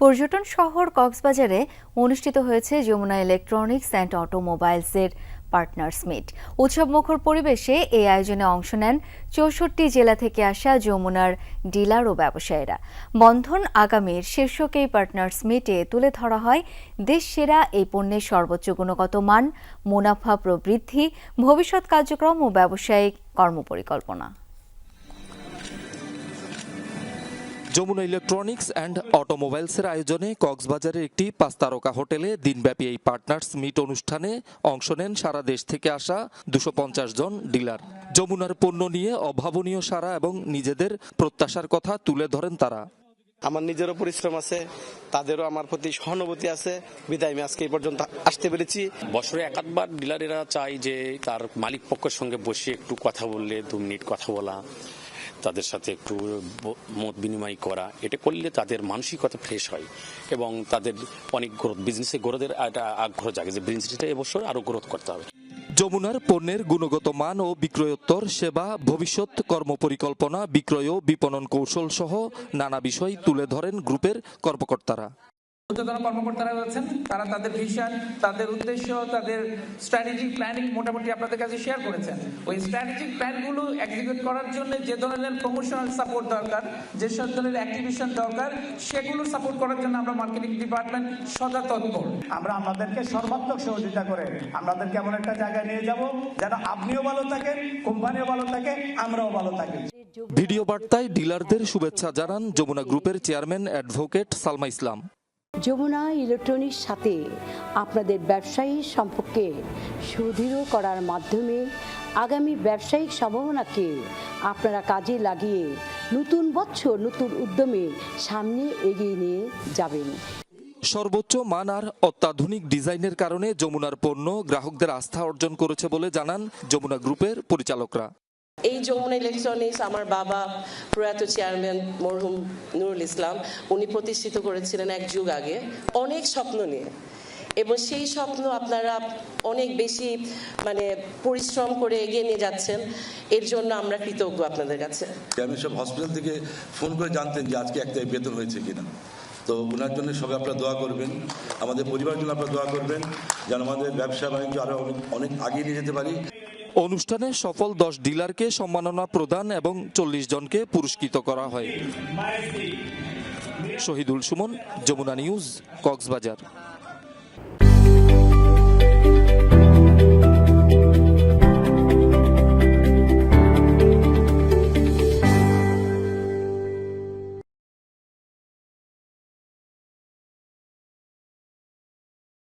পর্যটন শহর কক্সবাজারে অনুষ্ঠিত হয়েছে যমুনা ইলেকট্রনিক্স অ্যান্ড অটোমোবাইলসের পার্টনার্স মিট। উৎসব মুখর পরিবেশে এই আয়োজনে অংশ নেন চৌষট্টি জেলা থেকে আসা যমুনার ডিলার ও ব্যবসায়ীরা। বন্ধন আগামীর শীর্ষক এই পার্টনার্স মিটে তুলে ধরা হয় দেশ সেরা এই পণ্যের সর্বোচ্চ গুণগত মান, মুনাফা প্রবৃদ্ধি, ভবিষ্যৎ কার্যক্রম ও ব্যবসায়িক কর্মপরিকল্পনা। যমুনা ইলেকট্রনিক্স অ্যান্ড অটোমোবাইলসের আয়োজনে কক্সবাজারের একটি পাঁচ তারকা হোটেলে দিনব্যাপী এই পার্টনার্স মিট অনুষ্ঠানে অংশ নেন সারা দেশ থেকে আসা দুশো জন ডিলার। যমুনার পণ্য নিয়ে অভাবনীয় সারা এবং নিজেদের প্রত্যাশার কথা তুলে ধরেন তারা। আমার নিজেরও পরিশ্রম আছে তাদেরও আমার প্রতি সহানুভূতি আছে। বিদায় আমি আজকে এই পর্যন্ত আসতে পেরেছি। বছরে একাধবার ডিলারেরা চাই যে তার মালিক পক্ষের সঙ্গে বসে একটু কথা বললে দু মিনিট কথা বলা। তাদের সাথে একটু মত বিনিময় করা, এটা করলে তাদের মানসিকতা ফ্রেশ হয় এবং তাদের অনেক গ্রোথ বিজনেসে গ্রোথের একটা আগ্রহ জাগে যে বিজনেসটা এবছর আরও গ্রোথ করতে হবে। যমুনার পণ্যের গুণগত মান ও বিক্রয়োত্তর, সেবা, ভবিষ্যৎ কর্মপরিকল্পনা বিক্রয় ও বিপণন কৌশল সহ নানা বিষয় তুলে ধরেন গ্রুপের কর্মকর্তারা। ঊর্ধ্বতন কর্মকর্তারা রয়েছেন তারা তাদের ভিশন তাদের উদ্দেশ্য তাদের স্ট্র্যাটেজিক প্ল্যানিং মোটামুটি আপনাদের কাছে শেয়ার করেছেন। ওই স্ট্র্যাটেজিক প্ল্যানগুলো এক্সিকিউট করার জন্য যে ধরনের প্রমোশনাল সাপোর্ট দরকার যে সব ধরনের অ্যাক্টিভিশন দরকার সেগুলো সাপোর্ট করার জন্য আমরা মার্কেটিং ডিপার্টমেন্ট সদা তৎপর আমরা আপনাদেরকে সর্বাত্মক সহযোগিতা করে আপনাদেরকে এমন একটা জায়গায় নিয়ে যাব যেন আপনিও ভালো থাকেন কোম্পানিও ভালো থাকে আমরাও ভালো থাকি। ভিডিও বার্তায় ডিলারদের শুভেচ্ছা জানান যমুনা গ্রুপের চেয়ারম্যান অ্যাডভোকেট সালমা ইসলাম। যমুনা ইলেকট্রনিক্স সাথে আপনাদের ব্যবসায়ী সম্পর্কে সুদৃঢ় করার মাধ্যমে আগামী ব্যবসায়িক সম্ভাবনাকে আপনারা কাজে লাগিয়ে নতুন বছর, নতুন উদ্যমে সামনে এগিয়ে নিয়ে যাবেন। সর্বোচ্চ মান আর অত্যাধুনিক ডিজাইনের কারণে যমুনার পণ্য গ্রাহকদের আস্থা অর্জন করেছে বলে জানান যমুনা গ্রুপের পরিচালকরা। এই যমুনা ইলেকট্রনিক্স আমার বাবা প্রয়াত চেয়ারম্যান মরহুম নুরুল ইসলাম, উনি প্রতিষ্ঠিত করেছিলেন এক যুগ আগে অনেক স্বপ্ন নিয়ে। এবং সেই স্বপ্ন আপনারা অনেক বেশি মানে পরিশ্রম করে এগিয়ে নিয়ে যাচ্ছেন, এর জন্য আমরা কৃতজ্ঞ আপনাদের কাছে। আমি সব হসপিটাল থেকে ফোন করে জানতেন যে আজকে এক তারিখ বেতন হয়েছে কিনা। তো ওনার জন্য সবাই আপনারা দোয়া করবেন, আমাদের পরিবারের জন্য আপনারা দোয়া করবেন, যেন আমাদের ব্যবসা বাণিজ্য আরও অনেক অনেক আগিয়ে নিয়ে যেতে পারি। অনুষ্ঠানে সফল দশ ডিলারকে সম্মাননা প্রদান এবং চল্লিশ জনকে পুরস্কৃত করা হয়। শহীদুল সুমন, যমুনা নিউজ, কক্সবাজার।